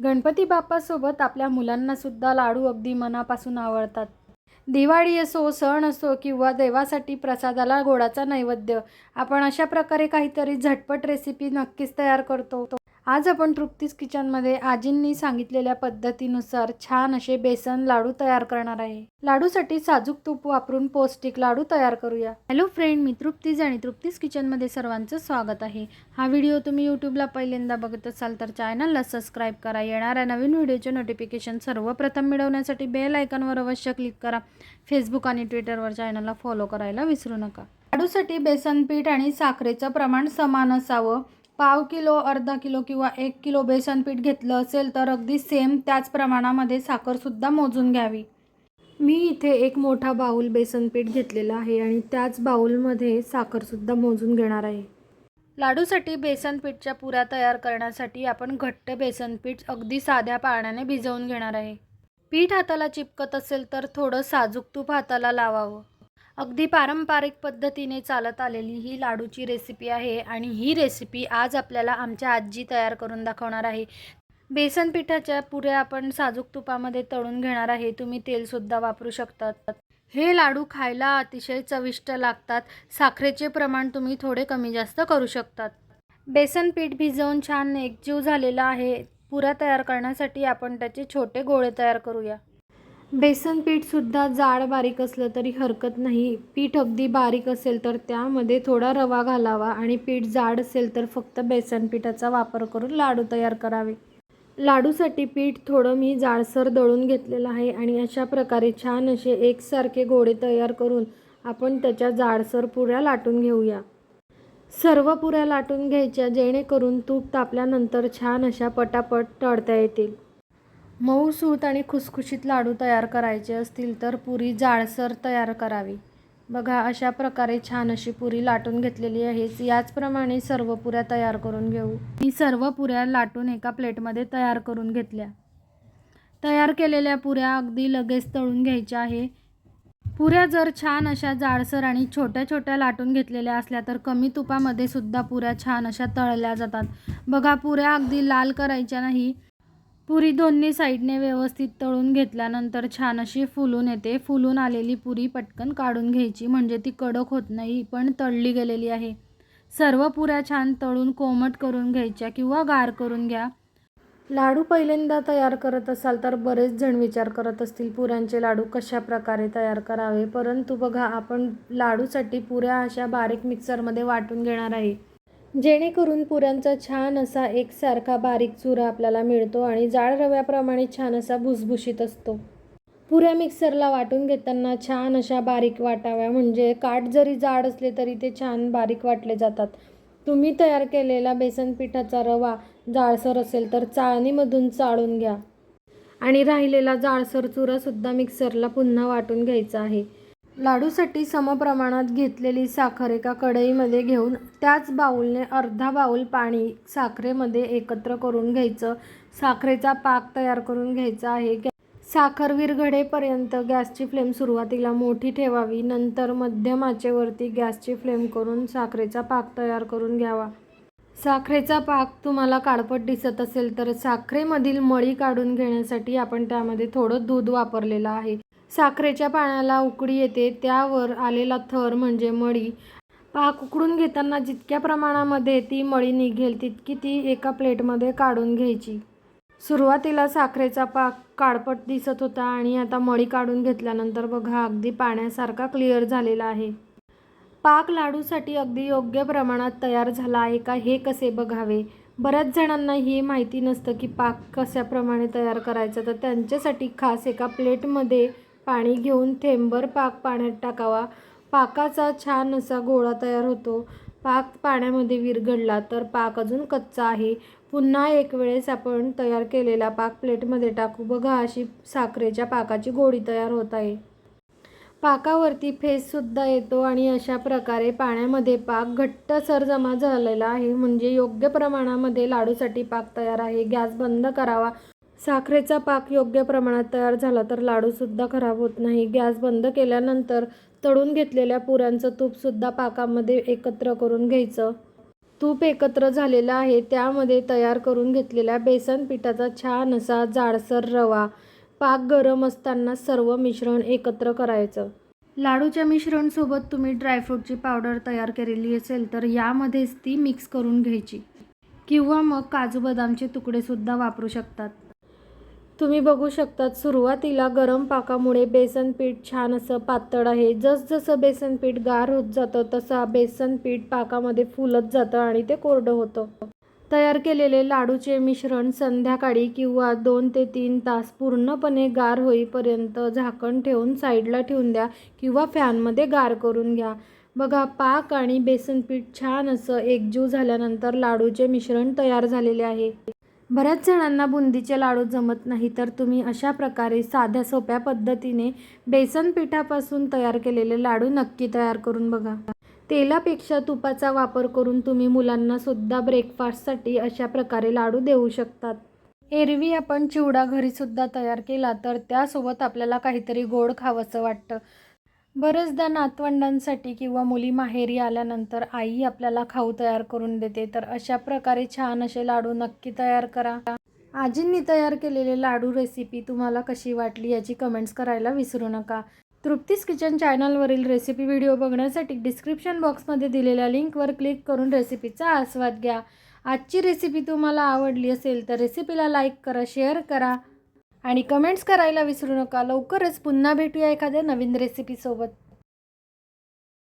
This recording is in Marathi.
गणपती बाप्पासोबत आपल्या मुलांनासुद्धा लाडू अगदी मनापासून आवडतात. दिवाळी असो सण असो किंवा देवासाठी प्रसादाला गोडाचा नैवेद्य आपण अशा प्रकारे काहीतरी झटपट रेसिपी नक्कीच तयार करतो. आज आपण तृप्तीस किचनमध्ये आजींनी सांगितलेल्या पद्धतीनुसार छान असे बेसन लाडू तयार करणार आहे. लाडूसाठी साजूक तूप वापरून पौष्टिक लाडू तयार करूया. हॅलो फ्रेंड मी तृप्तीज आणि तृप्तीस किचनमध्ये सर्वांचं स्वागत आहे. हा व्हिडिओ तुम्ही यूट्यूबला पहिल्यांदा बघत असाल तर चॅनलला सबस्क्राईब करा. येणाऱ्या नवीन व्हिडिओचे नोटिफिकेशन सर्वप्रथम मिळवण्यासाठी बेल आयकॉनवर अवश्य क्लिक करा. फेसबुक आणि ट्विटरवर चॅनलला फॉलो करायला विसरू नका. लाडूसाठी बेसन पीठ आणि साखरेचं प्रमाण समान असावं. पाव किलो अर्धा किलो किंवा एक किलो बेसन पीठ घेतलं असेल तर अगदी सेम त्याच प्रमाणामध्ये साखरसुद्धा मोजून घ्यावी. मी इथे एक मोठा बाऊल बेसन पीठ घेतलेला आहे आणि त्याच बाऊलमध्ये साखरसुद्धा मोजून घेणार आहे. लाडूसाठी बेसन पीठच्या पुऱ्या तयार करण्यासाठी आपण घट्ट बेसन पीठ अगदी साध्या पाण्याने भिजवून घेणार आहे. पीठ हाताला चिपकत असेल तर थोडं साजूक तूप हाताला लावावं. अगदी पारंपरिक पद्धतीने चालत आलेली ही लाडूची रेसिपी आहे आणि ही रेसिपी आज आपल्याला आमच्या आजी तयार करून दाखवणार आहे. बेसन पिठाच्या पुऱ्या आपण साजूक तुपामध्ये तळून घेणार आहे. तुम्ही तेलसुद्धा वापरू शकतात. हे लाडू खायला अतिशय चविष्ट लागतात. साखरेचे प्रमाण तुम्ही थोडे कमी जास्त करू शकतात. बेसन पीठ भिजवून छान एकजीव झालेला आहे. पुऱ्या तयार करण्यासाठी आपण त्याचे छोटे गोळे तयार करूया. बेसन पीठसुद्धा जाड बारीक असलं तरी हरकत नाही. पीठ अगदी बारीक असेल तर त्यामध्ये थोडा रवा घालावा आणि पीठ जाड असेल तर फक्त बेसन पिठाचा वापर करून लाडू तयार करावे. लाडूसाठी पीठ थोडं मी जाडसर दळून घेतलेलं आहे आणि अशा प्रकारे छान असे एकसारखे गोळे तयार करून आपण त्याच्या जाडसर पुऱ्या लाटून घेऊया. सर्व पुऱ्या लाटून घ्यायच्या जेणेकरून तूप तापल्यानंतर छान अशा पटापट तळता येतील. मऊसूत आणि खुसखुशीत लाडू तयार करायचे असतील तर पुरी जाडसर तयार करावी. बघा अशा प्रकारे छान अशी पुरी लाटून घेतलेली आहे. याचप्रमाणे सर्व पुऱ्या तयार करून घेऊ. मी सर्व पुऱ्या लाटून एका प्लेटमध्ये तयार करून घेतल्या. तयार केलेल्या पुऱ्या अगदी लगेच तळून घ्यायच्या आहे. पुऱ्या जर छान अशा जाडसर आणि छोट्या छोट्या लाटून घेतलेल्या असल्या तर कमी तुपामध्ये सुद्धा पुऱ्या छान अशा तळल्या जातात. बघा पुऱ्या अगदी लाल करायच्या नाही. पुरी दोन्ही साईडने व्यवस्थित तळून घेतल्यानंतर छान अशी फुलून येते. फुलून आलेली पुरी पटकन काढून घ्यायची. म्हणजे ती कडक होत नाही पण तळली गेलेली आहे. सर्व पुऱ्या छान तळून कोमट करून घ्यायच्या किंवा गार करून घ्या. लाडू पहिल्यांदा तयार करत असाल तर बरेच जण विचार करत असतील पुऱ्यांचे लाडू कशा प्रकारे तयार करावे? परंतु बघा आपण लाडूसाठी पुऱ्या अशा बारीक मिक्सरमध्ये वाटून घेणार आहे. जेणेकरून पुरणचा छान असा एकसारखा बारीक चुरा आपल्याला मिळतो आणि जाड रव्याप्रमाणे छान असा भुसभुशीत असतो. पुऱ्या मिक्सरला वाटून घेताना छान अशा बारीक वाटाव्या म्हणजे काठ जरी जाड असले तरी ते छान बारीक वाटले जातात. तुम्ही तयार केलेला बेसन पिठाचा रवा जाळसर असेल तर चाळणीमधून चाळून घ्या. आणि राहिलेला जाळसर चुरासुद्धा मिक्सरला पुन्हा वाटून घ्यायचा आहे. लाडूसाठी समप्रमाणात घेतलेली साखर एका कढईमध्ये घेऊन त्याच बाऊलने अर्धा बाऊल पाणी साखरेमध्ये एकत्र करून घ्यायचं. साखरेचा पाक तयार करून घ्यायचा आहे. साखर विरघडेपर्यंत गॅसची फ्लेम सुरुवातीला मोठी ठेवावी. नंतर मध्यम आचेवरती गॅसची फ्लेम करून साखरेचा पाक तयार करून घ्यावा. साखरेचा पाक तुम्हाला काळपट दिसत असेल तर साखरेमधील मळी काढून घेण्यासाठी आपण त्यामध्ये थोडं दूध वापरलेलं आहे. साखरेच्या पाण्याला उकळी येते. त्यावर आलेला थर म्हणजे मळी. पाक उकडून घेताना जितक्या प्रमाणामध्ये ती मळी निघेल तितकी ती एका प्लेटमध्ये काढून घ्यायची. सुरुवातीला साखरेचा पाक काळपट दिसत होता आणि आता मळी काढून घेतल्यानंतर बघा अगदी पाण्यासारखा क्लिअर झालेला आहे. पाक लाडूसाठी अगदी योग्य प्रमाणात तयार झाला आहे का हे कसे बघावे? बऱ्याच जणांना ही माहिती नसतं की पाक कशाप्रमाणे तयार करायचा तर त्यांच्यासाठी खास एका प्लेटमध्ये पाणी घेऊन थेंबर पाक पाण्यात टाकावा. पाकाचा छान असा गोळा तयार होतो. पाक पाण्यामध्ये विरघळला तर पाक अजून कच्चा आहे. पुन्हा एक वेळेस आपण तयार केलेला पाक प्लेटमध्ये टाकू. बघा अशी साखरेच्या पाकाची गोडी तयार होत आहे. पाकावरती फेससुद्धा येतो आणि अशा प्रकारे पाण्यामध्ये पाक घट्टसर जमा झालेला आहे. म्हणजे योग्य प्रमाणामध्ये लाडूसाठी पाक तयार आहे. गॅस बंद करावा. साखरेचा पाक योग्य प्रमाणात तयार झाला तर लाडूसुद्धा खराब होत नाही. गॅस बंद केल्यानंतर तळून घेतलेल्या पुऱ्यांचं तूपसुद्धा पाकामध्ये एकत्र करून घ्यायचं. तूप एकत्र झालेलं आहे त्यामध्ये तयार करून घेतलेल्या बेसन पिठाचा छान असा जाडसर रवा पाक गरम असताना सर्व मिश्रण एकत्र करायचं. लाडूच्या मिश्रणसोबत तुम्ही ड्रायफ्रूटची पावडर तयार केलेली असेल तर यामध्येच ती मिक्स करून घ्यायची. किंवा मग काजू बदामचे तुकडेसुद्धा वापरू शकतात. तुम्ही बघू शकतात सुरुवातीला गरम पाकामुळे बेसन पीठ छान असं पातळ आहे. जसजसं बेसन पीठ गार होत जातं तसा बेसन पीठ पाकामध्ये फुलत जातं आणि ते कोरडं होतं. तयार केलेले लाडूचे मिश्रण संध्याकाळी किंवा दोन ते तीन तास पूर्णपणे गार होईपर्यंत झाकण ठेवून साईडला ठेवून द्या किंवा फॅनमध्ये गार करून घ्या. बघा पाक आणि बेसन पीठ छान असं एकजीव झाल्यानंतर लाडूचे मिश्रण तयार झालेले आहे. बऱ्याच जणांना बुंदीचे लाडू जमत नाही तर तुम्ही अशा प्रकारे साध्या सोप्या पद्धतीने बेसन पिठापासून तयार केलेले लाडू नक्की तयार करून बघा. तेलापेक्षा तुपाचा वापर करून तुम्ही मुलांना सुद्धा ब्रेकफास्टसाठी अशा प्रकारे लाडू देऊ शकतात. एरवी आपण चिवडा घरीसुद्धा तयार केला तर त्यासोबत आपल्याला काहीतरी गोड खावंसं वाटतं. बरेचदा नातवंडांसाठी किंवा मुली माहेरी आल्यानंतर आई आपल्याला खाऊ तयार करून देते. तर अशा प्रकारे छान असे लाडू नक्की तयार करा. आजींनी तयार केलेले लाडू रेसिपी तुम्हाला कशी वाटली याची कमेंट्स करायला विसरू नका. तृप्तीस किचन चॅनलवरील रेसिपी व्हिडिओ बघण्यासाठी डिस्क्रिप्शन बॉक्समध्ये दिलेल्या लिंकवर क्लिक करून रेसिपीचा आस्वाद घ्या. आजची रेसिपी तुम्हाला आवडली असेल तर रेसिपीला लाईक करा शेअर करा. आणि कमेंट्स करायला विसरू नका. लवकरच पुन्हा भेटूया एखाद्या नवीन रेसिपीसोबत